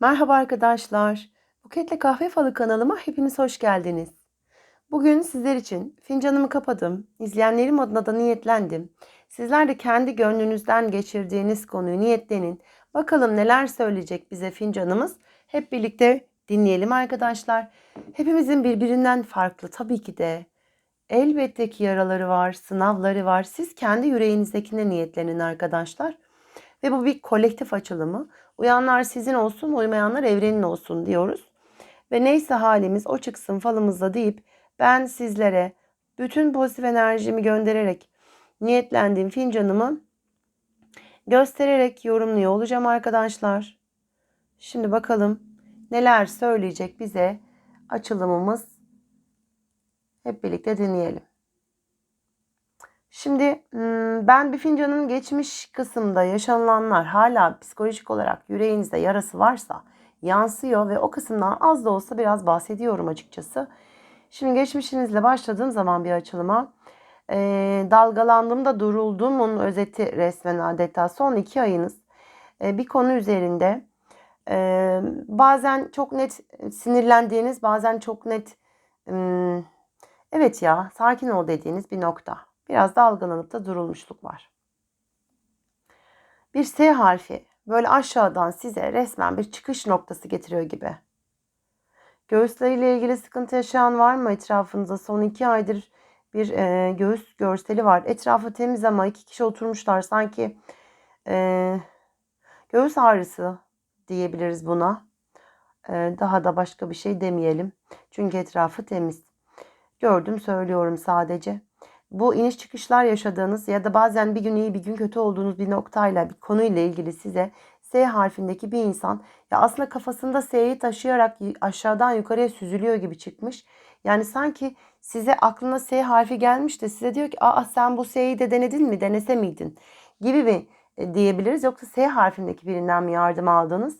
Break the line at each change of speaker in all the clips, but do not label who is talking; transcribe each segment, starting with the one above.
Merhaba arkadaşlar. Buketle Kahve Falı kanalıma hepiniz hoş geldiniz. Bugün sizler için fincanımı kapadım. İzleyenlerim adına da niyetlendim. Sizler de kendi gönlünüzden geçirdiğiniz konuyu niyetlenin. Bakalım neler söyleyecek bize fincanımız. Hep birlikte dinleyelim arkadaşlar. Hepimizin birbirinden farklı tabii ki de. Elbette ki yaraları var, sınavları var. Siz kendi yüreğinizdekine niyetlenin arkadaşlar. Ve bu bir kolektif açılımı. Uyanlar sizin olsun, uymayanlar evrenin olsun diyoruz. Ve neyse halimiz o çıksın falımızda deyip ben sizlere bütün pozitif enerjimi göndererek niyetlendiğim fincanımı göstererek yorumluyor olacağım arkadaşlar. Şimdi bakalım neler söyleyecek bize açılımımız. Hep birlikte dinleyelim. Şimdi ben bir fincanın geçmiş kısımda yaşanılanlar hala psikolojik olarak yüreğinizde yarası varsa yansıyor ve o kısımdan az da olsa biraz bahsediyorum açıkçası. Şimdi geçmişinizle başladığım zaman bir açılıma e, dalgalandığımda durulduğumun özeti resmen adeta son iki ayınız e, bir konu üzerinde e, bazen çok net sinirlendiğiniz bazen çok net e, evet ya sakin ol dediğiniz bir nokta. Biraz dalgalanıp da durulmuşluk var. Bir S harfi böyle aşağıdan size resmen bir çıkış noktası getiriyor gibi. Göğüsleriyle ilgili sıkıntı yaşayan var mı etrafınızda? Son iki aydır bir e, göğüs görseli var. Etrafı temiz ama iki kişi oturmuşlar. Sanki e, göğüs ağrısı diyebiliriz buna. E, daha da başka bir şey demeyelim. Çünkü etrafı temiz. Gördüm söylüyorum sadece bu iniş çıkışlar yaşadığınız ya da bazen bir gün iyi bir gün kötü olduğunuz bir noktayla bir konuyla ilgili size S harfindeki bir insan ya aslında kafasında S'yi taşıyarak aşağıdan yukarıya süzülüyor gibi çıkmış. Yani sanki size aklına S harfi gelmiş de size diyor ki aa sen bu S'yi de denedin mi denese miydin gibi bir e, diyebiliriz. Yoksa S harfindeki birinden mi yardım aldınız?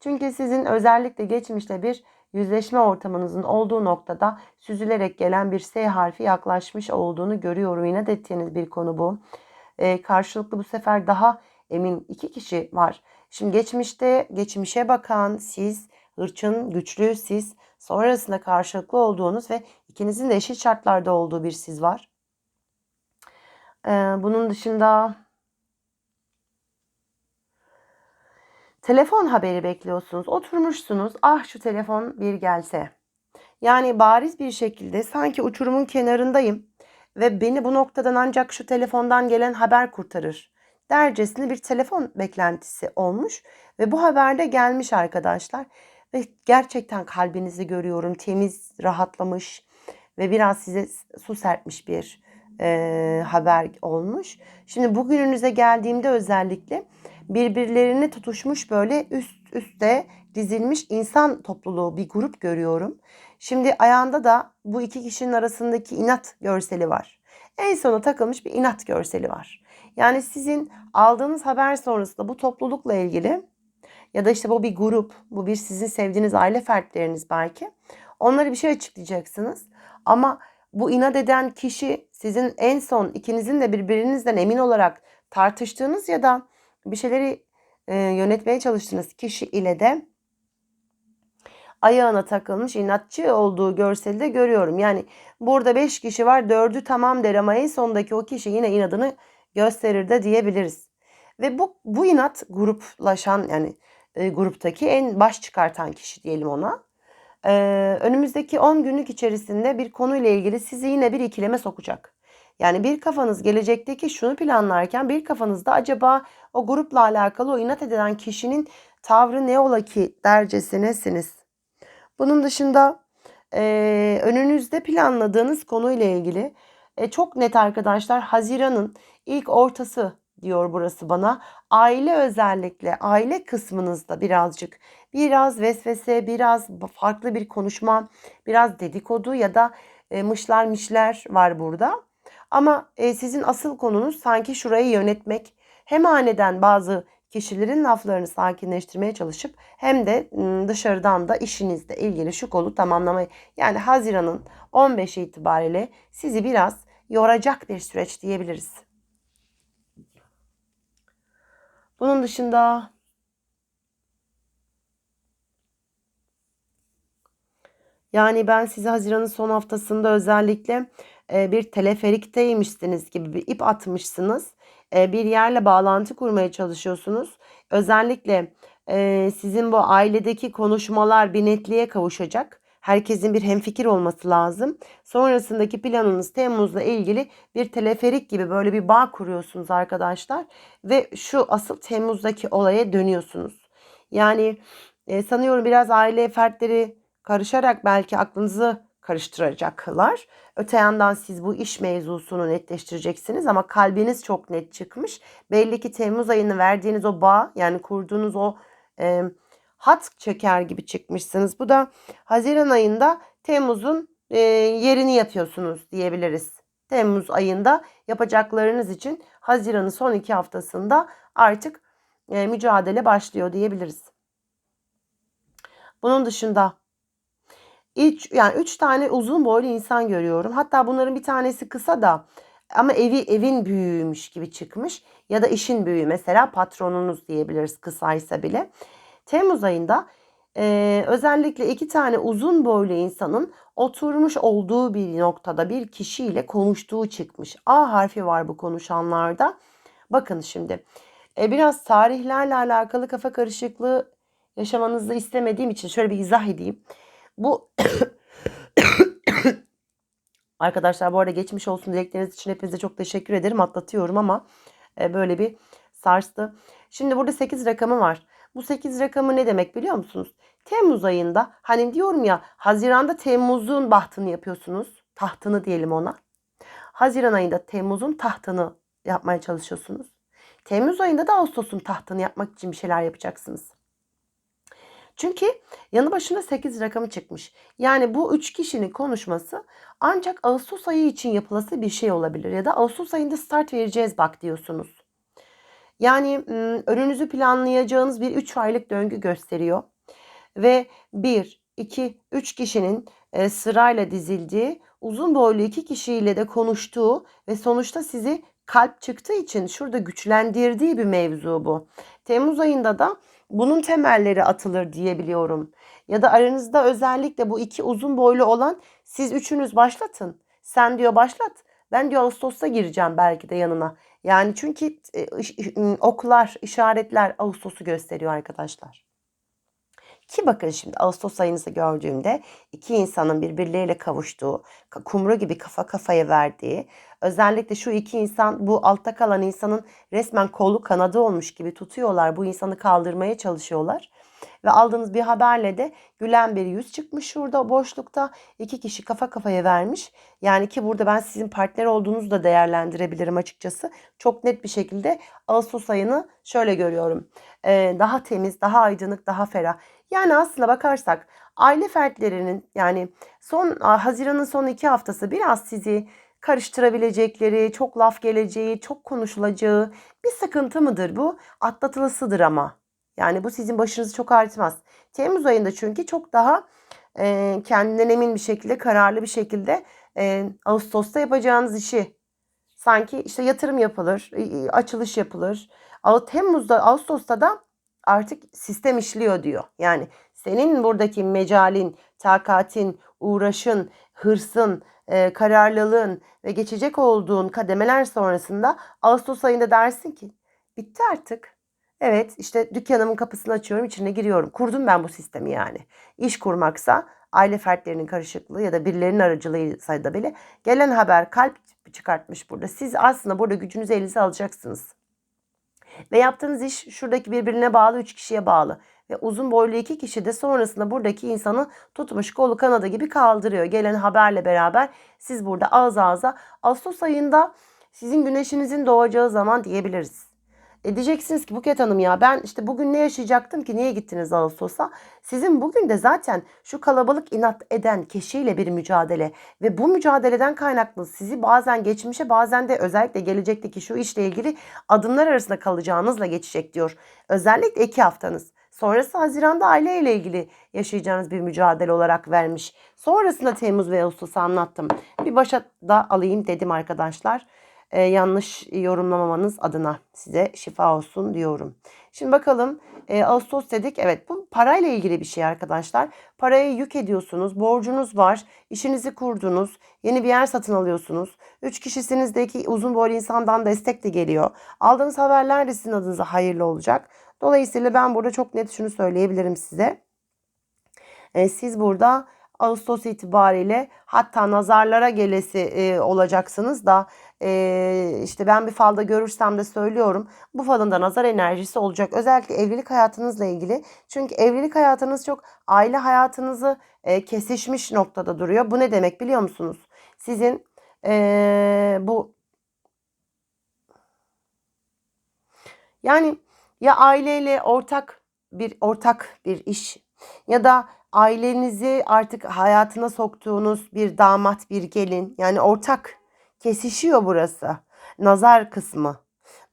Çünkü sizin özellikle geçmişte bir yüzleşme ortamınızın olduğu noktada süzülerek gelen bir S harfi yaklaşmış olduğunu görüyorum. De ettiğiniz bir konu bu. Ee, karşılıklı bu sefer daha emin iki kişi var. Şimdi geçmişte geçmişe bakan siz, hırçın, güçlü siz, sonrasında karşılıklı olduğunuz ve ikinizin de eşit şartlarda olduğu bir siz var. Ee, bunun dışında Telefon haberi bekliyorsunuz. Oturmuşsunuz. Ah şu telefon bir gelse. Yani bariz bir şekilde sanki uçurumun kenarındayım ve beni bu noktadan ancak şu telefondan gelen haber kurtarır. Dercesine bir telefon beklentisi olmuş ve bu haberde gelmiş arkadaşlar. Ve gerçekten kalbinizi görüyorum. Temiz, rahatlamış ve biraz size su serpmiş bir e, haber olmuş. Şimdi bugününüze geldiğimde özellikle birbirlerini tutuşmuş böyle üst üste dizilmiş insan topluluğu bir grup görüyorum. Şimdi ayağında da bu iki kişinin arasındaki inat görseli var. En sona takılmış bir inat görseli var. Yani sizin aldığınız haber sonrasında bu toplulukla ilgili ya da işte bu bir grup, bu bir sizin sevdiğiniz aile fertleriniz belki. Onlara bir şey açıklayacaksınız. Ama bu inat eden kişi sizin en son ikinizin de birbirinizden emin olarak tartıştığınız ya da bir şeyleri e, yönetmeye çalıştığınız kişi ile de ayağına takılmış inatçı olduğu görseli de görüyorum. Yani burada 5 kişi var 4'ü tamam der ama en sondaki o kişi yine inadını gösterir de diyebiliriz. Ve bu, bu inat gruplaşan yani e, gruptaki en baş çıkartan kişi diyelim ona. E, önümüzdeki 10 günlük içerisinde bir konuyla ilgili sizi yine bir ikileme sokacak. Yani bir kafanız gelecekteki şunu planlarken bir kafanızda acaba o grupla alakalı o inat edilen kişinin tavrı ne ola ki dercesinесiniz. Bunun dışında e, önünüzde planladığınız konuyla ilgili e, çok net arkadaşlar Haziran'ın ilk ortası diyor burası bana. Aile özellikle aile kısmınızda birazcık biraz vesvese, biraz farklı bir konuşma, biraz dedikodu ya da e, mışlar mişler var burada. Ama e, sizin asıl konunuz sanki şurayı yönetmek. Hem haneden bazı kişilerin laflarını sakinleştirmeye çalışıp hem de dışarıdan da işinizle ilgili şu kolu tamamlamayı yani Haziran'ın 15 itibariyle sizi biraz yoracak bir süreç diyebiliriz. Bunun dışında Yani ben size Haziran'ın son haftasında özellikle bir teleferikteymişsiniz gibi bir ip atmışsınız. Bir yerle bağlantı kurmaya çalışıyorsunuz. Özellikle sizin bu ailedeki konuşmalar bir netliğe kavuşacak. Herkesin bir hemfikir olması lazım. Sonrasındaki planınız Temmuz'la ilgili bir teleferik gibi böyle bir bağ kuruyorsunuz arkadaşlar. Ve şu asıl Temmuz'daki olaya dönüyorsunuz. Yani sanıyorum biraz aile fertleri karışarak belki aklınızı karıştıracaklar. Öte yandan siz bu iş mevzusunu netleştireceksiniz ama kalbiniz çok net çıkmış. Belli ki Temmuz ayını verdiğiniz o bağ yani kurduğunuz o e, hat çeker gibi çıkmışsınız. Bu da Haziran ayında Temmuz'un e, yerini yapıyorsunuz diyebiliriz. Temmuz ayında yapacaklarınız için Haziran'ın son iki haftasında artık e, mücadele başlıyor diyebiliriz. Bunun dışında üç, yani üç tane uzun boylu insan görüyorum. Hatta bunların bir tanesi kısa da ama evi evin büyüğüymüş gibi çıkmış. Ya da işin büyüğü mesela patronunuz diyebiliriz kısaysa bile. Temmuz ayında e, özellikle iki tane uzun boylu insanın oturmuş olduğu bir noktada bir kişiyle konuştuğu çıkmış. A harfi var bu konuşanlarda. Bakın şimdi e, biraz tarihlerle alakalı kafa karışıklığı yaşamanızı istemediğim için şöyle bir izah edeyim. Bu Arkadaşlar bu arada geçmiş olsun dilekleriniz için hepinize çok teşekkür ederim. Atlatıyorum ama e, böyle bir sarstı. Şimdi burada 8 rakamı var. Bu 8 rakamı ne demek biliyor musunuz? Temmuz ayında hani diyorum ya Haziran'da Temmuz'un bahtını yapıyorsunuz. Tahtını diyelim ona. Haziran ayında Temmuz'un tahtını yapmaya çalışıyorsunuz. Temmuz ayında da Ağustos'un tahtını yapmak için bir şeyler yapacaksınız. Çünkü yanı başında 8 rakamı çıkmış. Yani bu 3 kişinin konuşması ancak Ağustos ayı için yapılası bir şey olabilir. Ya da Ağustos ayında start vereceğiz bak diyorsunuz. Yani önünüzü planlayacağınız bir 3 aylık döngü gösteriyor. Ve 1, 2, 3 kişinin e, sırayla dizildiği, uzun boylu 2 kişiyle de konuştuğu ve sonuçta sizi kalp çıktığı için şurada güçlendirdiği bir mevzu bu. Temmuz ayında da bunun temelleri atılır diyebiliyorum. Ya da aranızda özellikle bu iki uzun boylu olan siz üçünüz başlatın. Sen diyor başlat. Ben diyor Ağustos'ta gireceğim belki de yanına. Yani çünkü e, oklar, işaretler Ağustos'u gösteriyor arkadaşlar. Ki bakın şimdi Ağustos ayınızı gördüğümde iki insanın birbirleriyle kavuştuğu, kumru gibi kafa kafaya verdiği, özellikle şu iki insan bu altta kalan insanın resmen kolu kanadı olmuş gibi tutuyorlar. Bu insanı kaldırmaya çalışıyorlar. Ve aldığınız bir haberle de gülen bir yüz çıkmış şurada boşlukta. iki kişi kafa kafaya vermiş. Yani ki burada ben sizin partner olduğunuzu da değerlendirebilirim açıkçası. Çok net bir şekilde Ağustos ayını şöyle görüyorum. Ee, daha temiz, daha aydınlık, daha ferah. Yani aslına bakarsak aile fertlerinin yani son Haziran'ın son iki haftası biraz sizi karıştırabilecekleri, çok laf geleceği, çok konuşulacağı bir sıkıntı mıdır bu? Atlatılısıdır ama. Yani bu sizin başınızı çok ağrıtmaz. Temmuz ayında çünkü çok daha e, kendinden emin bir şekilde, kararlı bir şekilde e, Ağustos'ta yapacağınız işi sanki işte yatırım yapılır, açılış yapılır. Temmuz'da, Ağustos'ta da artık sistem işliyor diyor. Yani senin buradaki mecalin, takatin, uğraşın, hırsın, e, kararlılığın ve geçecek olduğun kademeler sonrasında Ağustos ayında dersin ki bitti artık. Evet işte dükkanımın kapısını açıyorum içine giriyorum. Kurdum ben bu sistemi yani. İş kurmaksa aile fertlerinin karışıklığı ya da birilerinin aracılığıysa da bile gelen haber kalp çıkartmış burada. Siz aslında burada gücünüzü elinize alacaksınız. Ve yaptığınız iş şuradaki birbirine bağlı üç kişiye bağlı. Ve uzun boylu iki kişi de sonrasında buradaki insanı tutmuş kolu kanadı gibi kaldırıyor. Gelen haberle beraber siz burada ağız ağza Ağustos ayında sizin güneşinizin doğacağı zaman diyebiliriz. E diyeceksiniz ki Buket Hanım ya ben işte bugün ne yaşayacaktım ki niye gittiniz Ağustos'a? Sizin bugün de zaten şu kalabalık inat eden kişiyle bir mücadele ve bu mücadeleden kaynaklı sizi bazen geçmişe bazen de özellikle gelecekteki şu işle ilgili adımlar arasında kalacağınızla geçecek diyor. Özellikle iki haftanız. Sonrası Haziran'da aileyle ilgili yaşayacağınız bir mücadele olarak vermiş. Sonrasında Temmuz ve Ağustos'u anlattım. Bir başa da alayım dedim arkadaşlar. E, yanlış yorumlamamanız adına size şifa olsun diyorum. Şimdi bakalım e, Ağustos dedik. Evet bu parayla ilgili bir şey arkadaşlar. Parayı yük ediyorsunuz. Borcunuz var. işinizi kurdunuz. Yeni bir yer satın alıyorsunuz. Üç kişisiniz de iki uzun boylu insandan destek de geliyor. Aldığınız haberler de sizin adınıza hayırlı olacak. Dolayısıyla ben burada çok net şunu söyleyebilirim size. E, siz burada Ağustos itibariyle hatta nazarlara gelesi e, olacaksınız da e, işte ben bir falda görürsem de söylüyorum bu falın da nazar enerjisi olacak. Özellikle evlilik hayatınızla ilgili. Çünkü evlilik hayatınız çok aile hayatınızı e, kesişmiş noktada duruyor. Bu ne demek biliyor musunuz? Sizin e, bu yani ya aileyle ortak bir ortak bir iş ya da ailenizi artık hayatına soktuğunuz bir damat, bir gelin yani ortak kesişiyor burası. Nazar kısmı.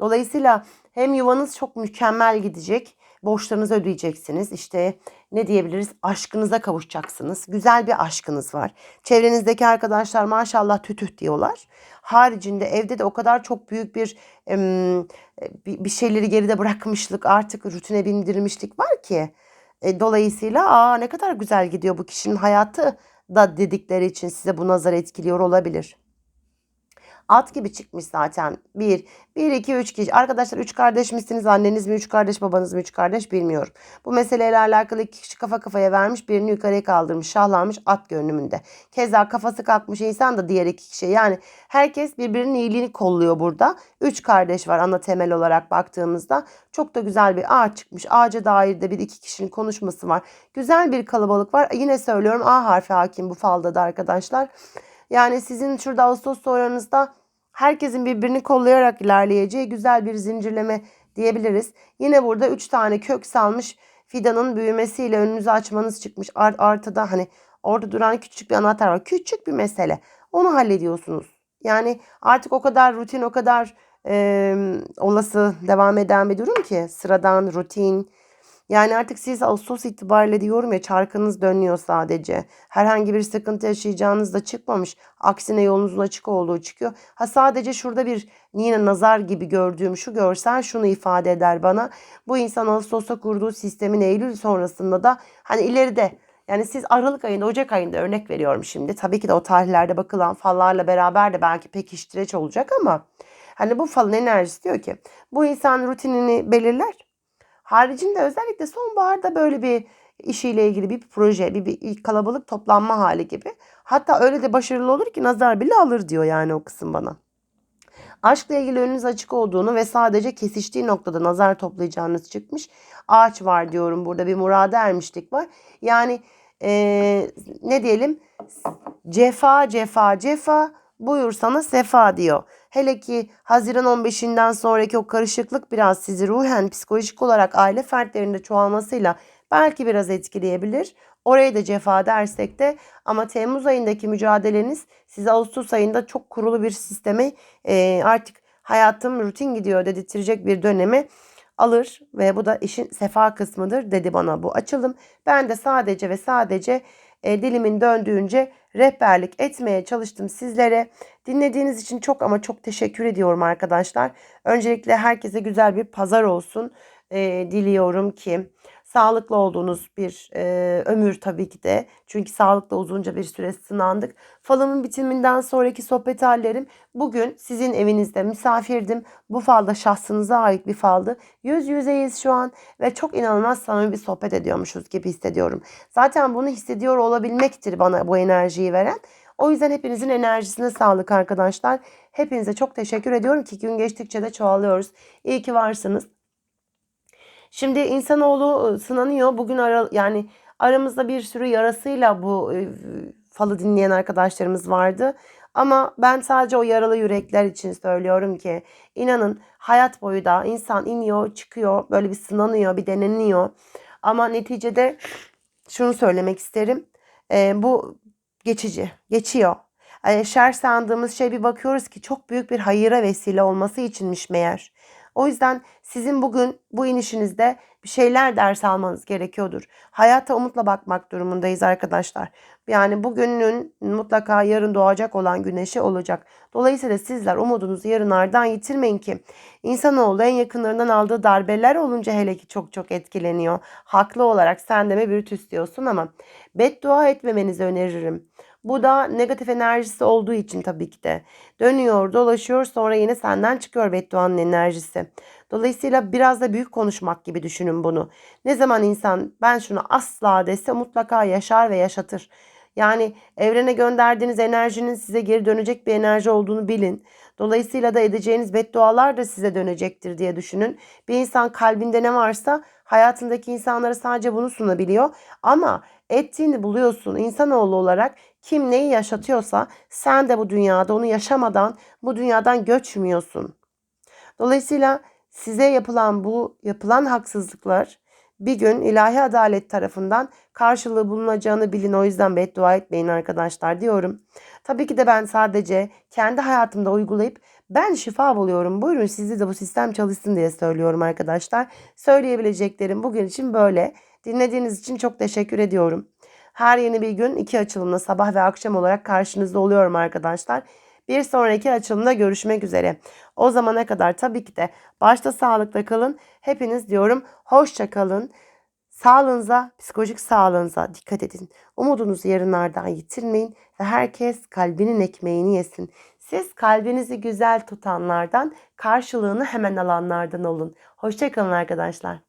Dolayısıyla hem yuvanız çok mükemmel gidecek, borçlarınızı ödeyeceksiniz. İşte ne diyebiliriz? Aşkınıza kavuşacaksınız. Güzel bir aşkınız var. Çevrenizdeki arkadaşlar maşallah tütüh diyorlar. Haricinde evde de o kadar çok büyük bir bir şeyleri geride bırakmışlık, artık rutine bindirmişlik var ki e, dolayısıyla aa ne kadar güzel gidiyor bu kişinin hayatı da dedikleri için size bu nazar etkiliyor olabilir. At gibi çıkmış zaten. Bir, bir, iki, üç kişi. Arkadaşlar üç kardeş misiniz? Anneniz mi üç kardeş, babanız mı üç kardeş bilmiyorum. Bu meseleyle alakalı iki kişi kafa kafaya vermiş. Birini yukarıya kaldırmış, şahlanmış at görünümünde. Keza kafası kalkmış insan da diğer iki kişi. Yani herkes birbirinin iyiliğini kolluyor burada. Üç kardeş var ana temel olarak baktığımızda. Çok da güzel bir ağaç çıkmış. Ağaca dair de bir iki kişinin konuşması var. Güzel bir kalabalık var. Yine söylüyorum A harfi hakim bu falda da arkadaşlar. Yani sizin şurada Ağustos sonranızda herkesin birbirini kollayarak ilerleyeceği güzel bir zincirleme diyebiliriz. Yine burada 3 tane kök salmış fidanın büyümesiyle önünüzü açmanız çıkmış. Art, artıda hani orada duran küçük bir anahtar var. Küçük bir mesele. Onu hallediyorsunuz. Yani artık o kadar rutin, o kadar e, olası devam eden bir durum ki sıradan, rutin, yani artık siz Ağustos itibariyle diyorum ya çarkınız dönüyor sadece. Herhangi bir sıkıntı yaşayacağınız da çıkmamış. Aksine yolunuzun açık olduğu çıkıyor. Ha sadece şurada bir yine nazar gibi gördüğüm şu görsel şunu ifade eder bana. Bu insan Ağustos'ta kurduğu sistemin Eylül sonrasında da hani ileride yani siz Aralık ayında, Ocak ayında örnek veriyorum şimdi. Tabii ki de o tarihlerde bakılan fallarla beraber de belki pekiştireç olacak ama hani bu falın enerjisi diyor ki bu insan rutinini belirler Haricinde özellikle sonbaharda böyle bir işiyle ilgili bir proje, bir, bir kalabalık toplanma hali gibi. Hatta öyle de başarılı olur ki nazar bile alır diyor yani o kısım bana. Aşkla ilgili önünüz açık olduğunu ve sadece kesiştiği noktada nazar toplayacağınız çıkmış. Ağaç var diyorum burada bir murada ermişlik var. Yani ee, ne diyelim cefa cefa cefa buyur sana sefa diyor. Hele ki Haziran 15'inden sonraki o karışıklık biraz sizi ruhen psikolojik olarak aile fertlerinde çoğalmasıyla belki biraz etkileyebilir. Oraya da cefa dersek de ama Temmuz ayındaki mücadeleniz size Ağustos ayında çok kurulu bir sisteme e, artık hayatım rutin gidiyor dedirtecek bir dönemi alır ve bu da işin sefa kısmıdır dedi bana bu açılım. Ben de sadece ve sadece e, dilimin döndüğünce rehberlik etmeye çalıştım sizlere. Dinlediğiniz için çok ama çok teşekkür ediyorum arkadaşlar. Öncelikle herkese güzel bir pazar olsun e, diliyorum ki sağlıklı olduğunuz bir e, ömür tabii ki de. Çünkü sağlıkla uzunca bir süre sınandık. Falımın bitiminden sonraki sohbet hallerim bugün sizin evinizde misafirdim. Bu falda şahsınıza ait bir faldı. Yüz yüzeyiz şu an ve çok inanılmaz samimi bir sohbet ediyormuşuz gibi hissediyorum. Zaten bunu hissediyor olabilmektir bana bu enerjiyi veren. O yüzden hepinizin enerjisine sağlık arkadaşlar. Hepinize çok teşekkür ediyorum ki gün geçtikçe de çoğalıyoruz. İyi ki varsınız. Şimdi insanoğlu ıı, sınanıyor. Bugün ara, yani aramızda bir sürü yarasıyla bu e, falı dinleyen arkadaşlarımız vardı. Ama ben sadece o yaralı yürekler için söylüyorum ki inanın hayat boyu da insan iniyor, çıkıyor, böyle bir sınanıyor, bir deneniyor. Ama neticede şunu söylemek isterim. E, bu geçici, geçiyor. Yani şer sandığımız şey bir bakıyoruz ki çok büyük bir hayıra vesile olması içinmiş meğer. O yüzden Sizin bugün bu inişinizde bir şeyler ders almanız gerekiyordur. Hayata umutla bakmak durumundayız arkadaşlar. Yani bugünün mutlaka yarın doğacak olan güneşi olacak. Dolayısıyla sizler umudunuzu yarınlardan yitirmeyin ki insanoğlu en yakınlarından aldığı darbeler olunca hele ki çok çok etkileniyor. Haklı olarak sen de mi Brutus diyorsun ama beddua etmemenizi öneririm. Bu da negatif enerjisi olduğu için tabii ki de. Dönüyor, dolaşıyor sonra yine senden çıkıyor bedduanın enerjisi. Dolayısıyla biraz da büyük konuşmak gibi düşünün bunu. Ne zaman insan ben şunu asla dese mutlaka yaşar ve yaşatır. Yani evrene gönderdiğiniz enerjinin size geri dönecek bir enerji olduğunu bilin. Dolayısıyla da edeceğiniz beddualar da size dönecektir diye düşünün. Bir insan kalbinde ne varsa hayatındaki insanlara sadece bunu sunabiliyor. Ama ettiğini buluyorsun. İnsanoğlu olarak kim neyi yaşatıyorsa sen de bu dünyada onu yaşamadan bu dünyadan göçmüyorsun. Dolayısıyla size yapılan bu yapılan haksızlıklar bir gün ilahi adalet tarafından karşılığı bulunacağını bilin. O yüzden beddua etmeyin arkadaşlar diyorum. Tabii ki de ben sadece kendi hayatımda uygulayıp ben şifa buluyorum. Buyurun sizi de bu sistem çalışsın diye söylüyorum arkadaşlar. Söyleyebileceklerim bugün için böyle. Dinlediğiniz için çok teşekkür ediyorum. Her yeni bir gün iki açılımla sabah ve akşam olarak karşınızda oluyorum arkadaşlar. Bir sonraki açılımda görüşmek üzere. O zamana kadar tabii ki de başta sağlıkla kalın. Hepiniz diyorum hoşça kalın. Sağlığınıza, psikolojik sağlığınıza dikkat edin. Umudunuzu yarınlardan yitirmeyin ve herkes kalbinin ekmeğini yesin. Siz kalbinizi güzel tutanlardan, karşılığını hemen alanlardan olun. Hoşça kalın arkadaşlar.